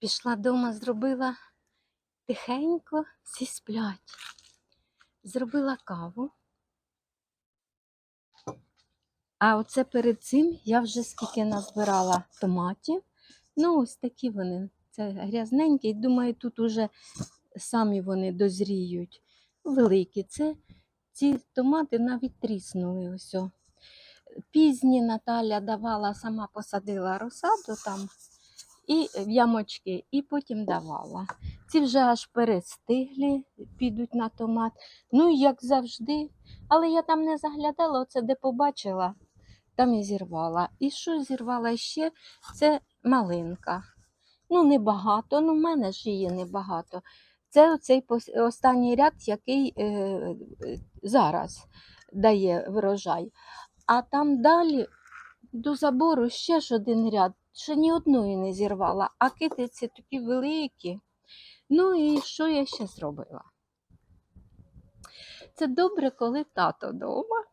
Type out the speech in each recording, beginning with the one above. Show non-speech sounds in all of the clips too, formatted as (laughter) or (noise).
Пішла дома, зробила тихенько, всі сплять. Зробила каву. А оце перед цим я вже скільки назбирала томатів. Ну, ось такі вони. Це грязненькі. Думаю, тут уже самі вони дозріють. Великі. Це ці томати навіть тріснули. Ось. Пізні Наталя давала, сама посадила розсаду там і в ямочки, і потім давала. Ці вже аж перестигли, підуть на томат. Ну, як завжди. Але я там не заглядала, оце де побачила, там і зірвала. І що зірвала ще? Це малинка. Ну, небагато, ну в мене ж її небагато. Це оцей останній ряд, який е, зараз дає врожай. А там далі до забору ще ж один ряд, ще ні одної не зірвала, а китиці такі великі. Ну і що я ще зробила? Це добре, коли тато вдома,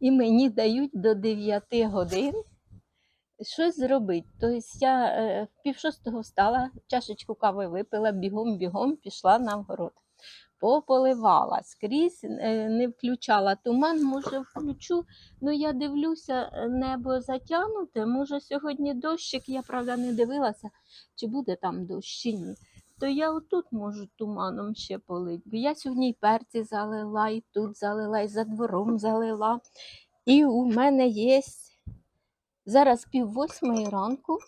і мені дають до 9 годин щось зробити. Тобто я е, в пів шостого встала, чашечку кави випила, бігом-бігом пішла на вгород. Пополивала скрізь, е, не включала туман, може включу. Ну я дивлюся, е, небо затягнуте. Може сьогодні дощик, я правда не дивилася, чи буде там дощ ні. То я отут можу туманом ще полити. Бо я сьогодні і перці залила, і тут залила, і за двором залила. І у мене є зараз пів восьмої ранку.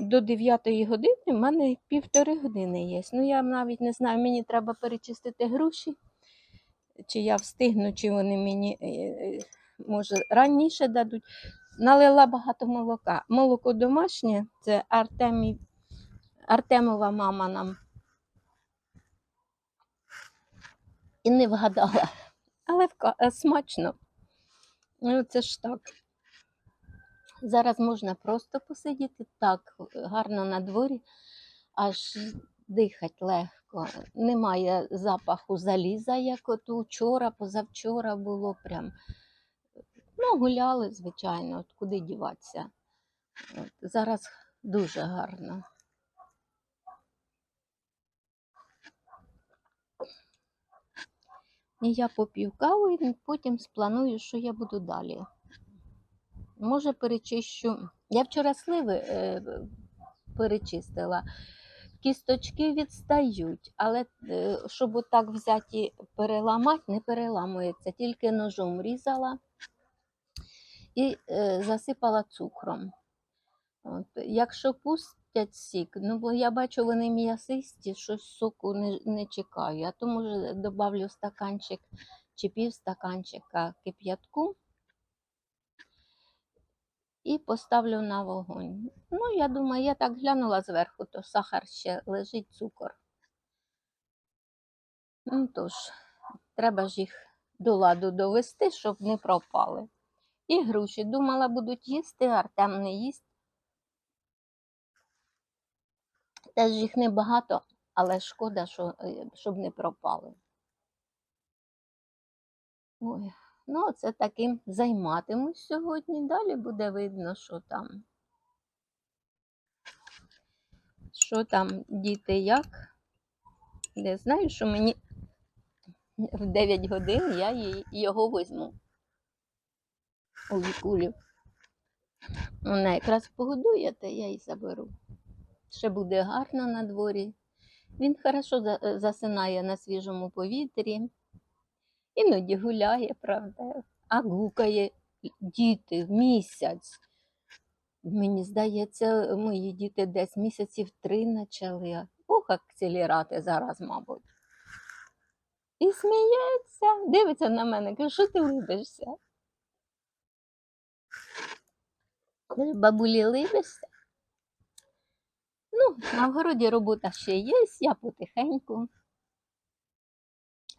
До 9 години в мене півтори години є. Ну, я навіть не знаю, мені треба перечистити груші, чи я встигну, чи вони мені е, е, може раніше дадуть. Налила багато молока. Молоко домашнє, це Артемі, Артемова мама нам. І не вгадала. Але е, смачно. Ну, це ж так. Зараз можна просто посидіти так гарно на дворі, аж дихати легко. Немає запаху заліза, як от учора, позавчора було прям. Ну, гуляли, звичайно, от куди діватися. От, зараз дуже гарно. І я поп'ю каву і потім спланую, що я буду далі. Може, перечищу. Я вчора сливи е, перечистила. Кісточки відстають, але е, щоб отак взяти переламати, не переламується, тільки ножом різала і е, засипала цукром. От. Якщо пустять сік, ну бо я бачу, вони м'ясисті, щось соку не, не чекаю. А то може добавлю стаканчик чи пів стаканчика кип'ятку і поставлю на вогонь. Ну, я думаю, я так глянула зверху, то сахар ще лежить цукор. Ну тож, треба ж їх до ладу довести, щоб не пропали. І груші. Думала, будуть їсти, Артем не їсть. Теж їх небагато, але шкода, що, е, щоб не пропали. Ой, ну це таким займатимусь сьогодні. Далі буде видно, що там. Що там діти як. Не знаю, що мені в 9 годин я його візьму у вікулю. Вона якраз погодує, то я її заберу. Ще буде гарно на дворі. Він хорошо засинає на свіжому повітрі. Іноді гуляє, правда, а гукає діти місяць. Мені здається, мої діти десь місяців три почали. Ох, акселерати зараз, мабуть. І сміється, дивиться на мене, каже, що ти либишся? Бабулі, либишся? Ну, на вгороді робота ще є, я потихеньку.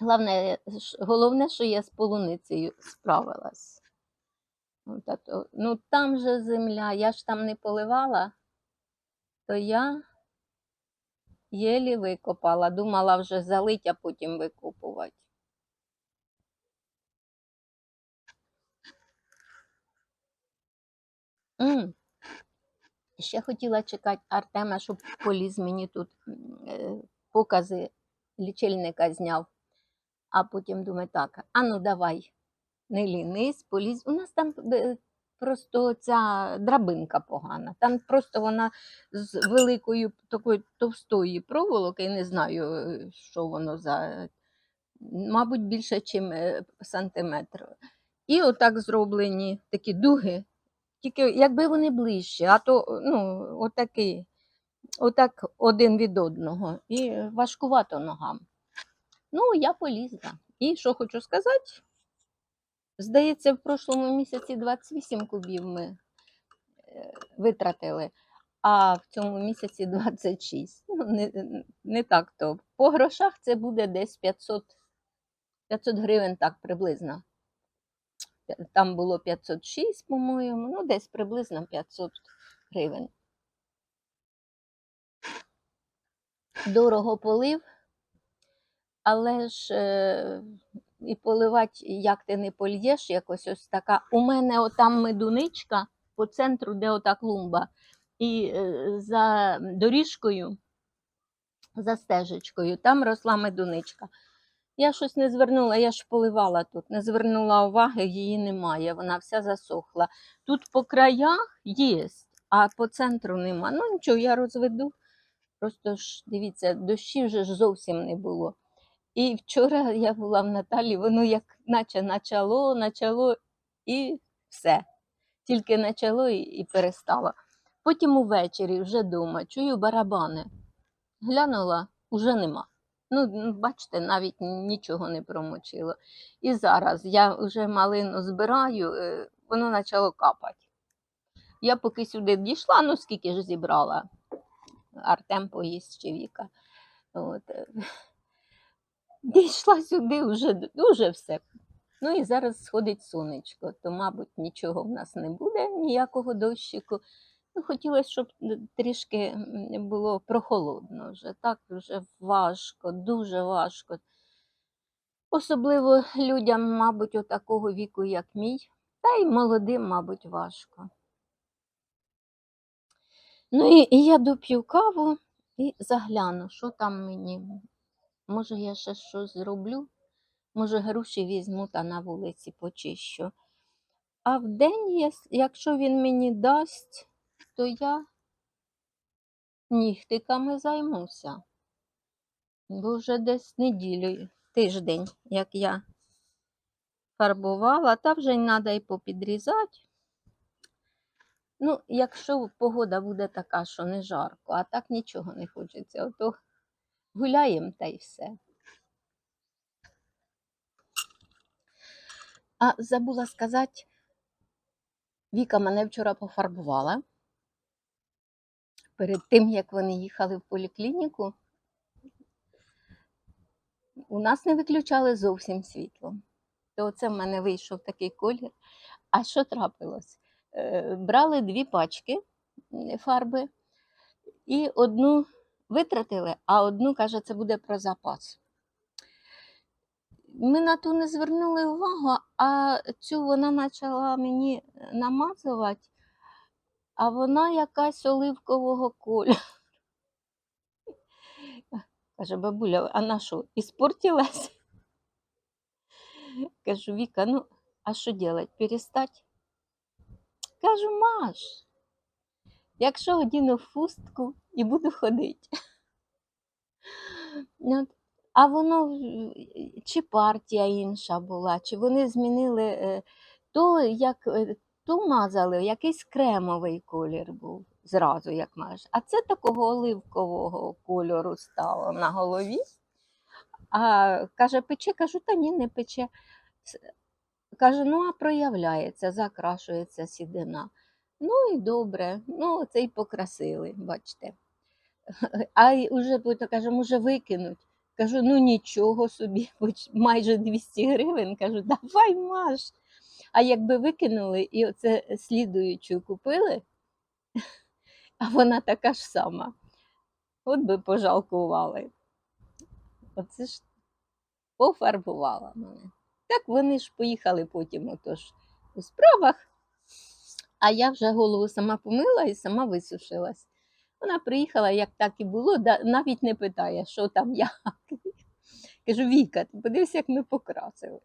Головне, головне, що я з полуницею справилась. То- ну там же земля, я ж там не поливала, то я єлі викопала. Думала вже залить, а потім викопувати. М, Ще хотіла чекати Артема, щоб поліз мені тут е, покази лічильника зняв. А потім думаю, так, а ну давай, не лінись, полізь. У нас там е, просто ця драбинка погана. Там просто вона з великою такою товстої проволоки, не знаю, е, що воно за, мабуть, більше, ніж сантиметр. І отак зроблені такі дуги. Тільки якби вони ближче, а то ну, отакі, отак один від одного. І важкувато ногам. Ну, я полізла. І що хочу сказати, здається, в прошлому місяці 28 кубів ми е, витратили, а в цьому місяці 26. Ну, не, не так то. По грошах це буде десь 500, 500 гривень, так приблизно. Там було 506, по-моєму, ну десь приблизно 500 гривень. Дорого полив, але ж е, і поливати, як ти не польєш, якось ось така. У мене отам медуничка по центру, де ота клумба, і е, за доріжкою, за стежечкою, там росла медуничка. Я щось не звернула, я ж поливала тут, не звернула уваги, її немає, вона вся засохла. Тут по краях є, а по центру нема. Ну нічого, я розведу. Просто ж дивіться, дощів вже ж зовсім не було. І вчора я була в Наталі, воно як наче начало, начало і все. Тільки начало і, і перестало. Потім увечері вже вдома чую барабани. Глянула, уже нема. Ну, бачите, навіть нічого не промочило. І зараз я вже малину збираю, е, воно почало капати. Я поки сюди дійшла, ну скільки ж зібрала. Артем поїсть чи Віка. От. Дійшла сюди вже дуже все. Ну і зараз сходить сонечко, то, мабуть, нічого в нас не буде, ніякого дощику. Ну, хотілося, щоб трішки було прохолодно вже. Так вже важко, дуже важко. Особливо людям, мабуть, отакого віку, як мій, та й молодим, мабуть, важко. Ну і, і я доп'ю каву і загляну, що там мені. Може, я ще щось зроблю, може, груші візьму та на вулиці почищу. А вдень, єс- якщо він мені дасть, то я нігтиками займуся. Бо вже десь неділю, тиждень, як я фарбувала, та вже й треба і попідрізати. Ну, якщо погода буде така, що не жарко, а так нічого не хочеться, ото гуляємо та й все. А забула сказати, Віка мене вчора пофарбувала. Перед тим, як вони їхали в поліклініку, у нас не виключали зовсім світло. То оце в мене вийшов такий колір. А що трапилось? Е, Брали дві пачки фарби і одну витратили, а одну, каже, це буде про запас. Ми на ту не звернули увагу, а цю вона почала мені намазувати, а вона якась оливкового кольору. (laughs) Каже, бабуля, а на що, іспортилась? (laughs) Кажу, Віка, ну, а що делать, перестать? Кажу, Маш, якщо одіну хустку і буду ходити. А воно чи партія інша була, чи вони змінили е, то, як е, ту мазали, якийсь кремовий колір був зразу, як маєш. А це такого оливкового кольору стало на голові. А каже, пече, кажу, та ні, не пече. Каже, ну а проявляється, закрашується сідина. Ну і добре, ну це й покрасили, бачите. (laughs) А й уже потім може викинуть. Кажу, ну нічого собі, (laughs) майже 200 гривень. Кажу, давай маш. А якби викинули і оце слідуючу купили, (laughs) а вона така ж сама. От би пожалкували. Оце ж пофарбувала мене. Так вони ж поїхали потім отож у справах. А я вже голову сама помила і сама висушилась. Вона приїхала, як так і було, навіть не питає, що там (laughs) як. Кажу, Віка, ти подивись, як ми покрасились,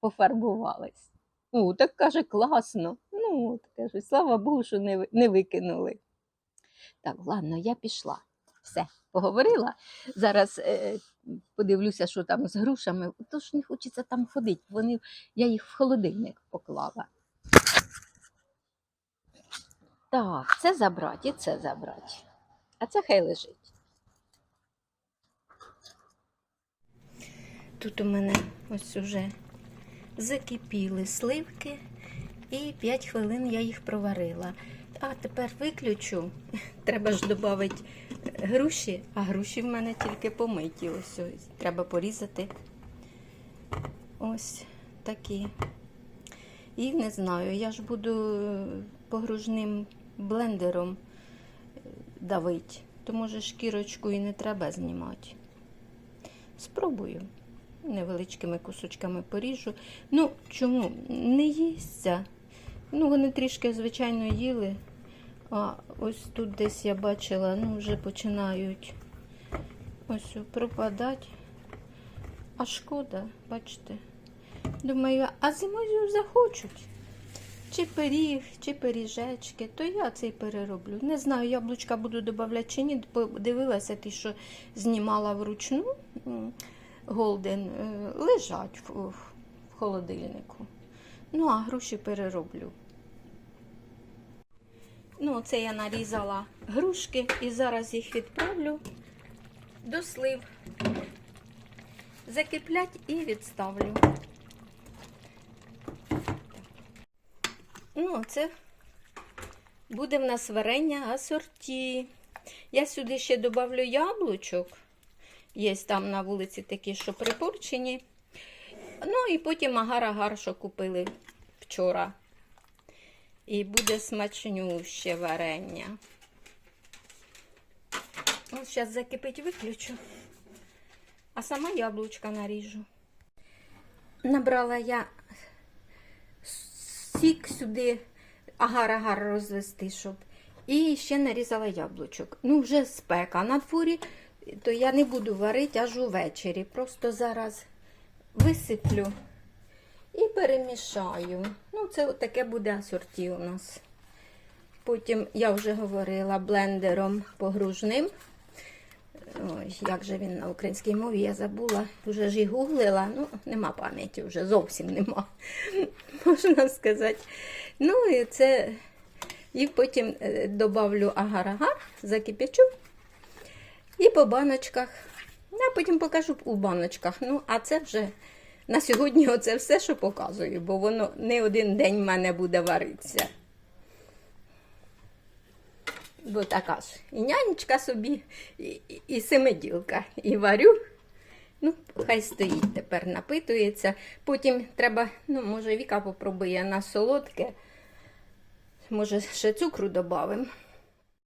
пофарбувались. О, так каже, класно. Ну, от, кажу, слава Богу, що не, не викинули. Так, ладно, я пішла. Все, поговорила. Зараз е, подивлюся, що там з грушами. Тож не хочеться там ходити. Вони, я їх в холодильник поклала. Так, це забрати і це забрати. А це хай лежить. Тут у мене ось уже закипіли сливки, і 5 хвилин я їх проварила. А тепер виключу. (laughs) Треба ж додати груші, а груші в мене тільки помиті. Ось, ось. Треба порізати. Ось такі. І не знаю, я ж буду е, погружним блендером давити, то може шкірочку і не треба знімати. Спробую. Невеличкими кусочками поріжу. Ну, чому? Не їсться. Ну, вони трішки, звичайно, їли. А ось тут десь я бачила, ну, вже починають ось пропадати. А шкода, бачите. Думаю, а зимою захочуть. Чи пиріг, чи пиріжечки, то я цей перероблю. Не знаю, яблучка буду додавати чи ні. Подивилася ті, що знімала вручну голден, е, лежать в, в холодильнику. Ну, а груші перероблю. Ну, це я нарізала грушки і зараз їх відправлю до слив. Закиплять і відставлю. Ну, це буде в нас варення асорті. Я сюди ще додавлю яблучок. Є там на вулиці такі, що припорчені. Ну і потім агар-агар, що купили вчора. І буде смачнюще варення. Ось зараз закипить, виключу. А сама яблучка наріжу. Набрала я сік сюди, агар-агар розвести, щоб. І ще нарізала яблучок. Ну, вже спека на дворі, то я не буду варити аж увечері. Просто зараз висиплю і перемішаю. Ну, це таке буде асорті у нас. Потім, я вже говорила, блендером погружним. Ой, як же він на українській мові, я забула, вже ж і гуглила, ну, нема пам'яті, вже зовсім нема, (laughs) можна сказати. Ну, і це, і потім е, добавлю агар-агар, закипячу і по баночках. Я потім покажу у баночках. Ну, а це вже на сьогодні оце все, що показую, бо воно не один день в мене буде варитися. Бо така ж і нянечка собі, і, і, і семиділка. І варю. Ну, хай стоїть тепер, напитується. Потім треба, ну, може, Віка попробує на солодке. Може, ще цукру додамо.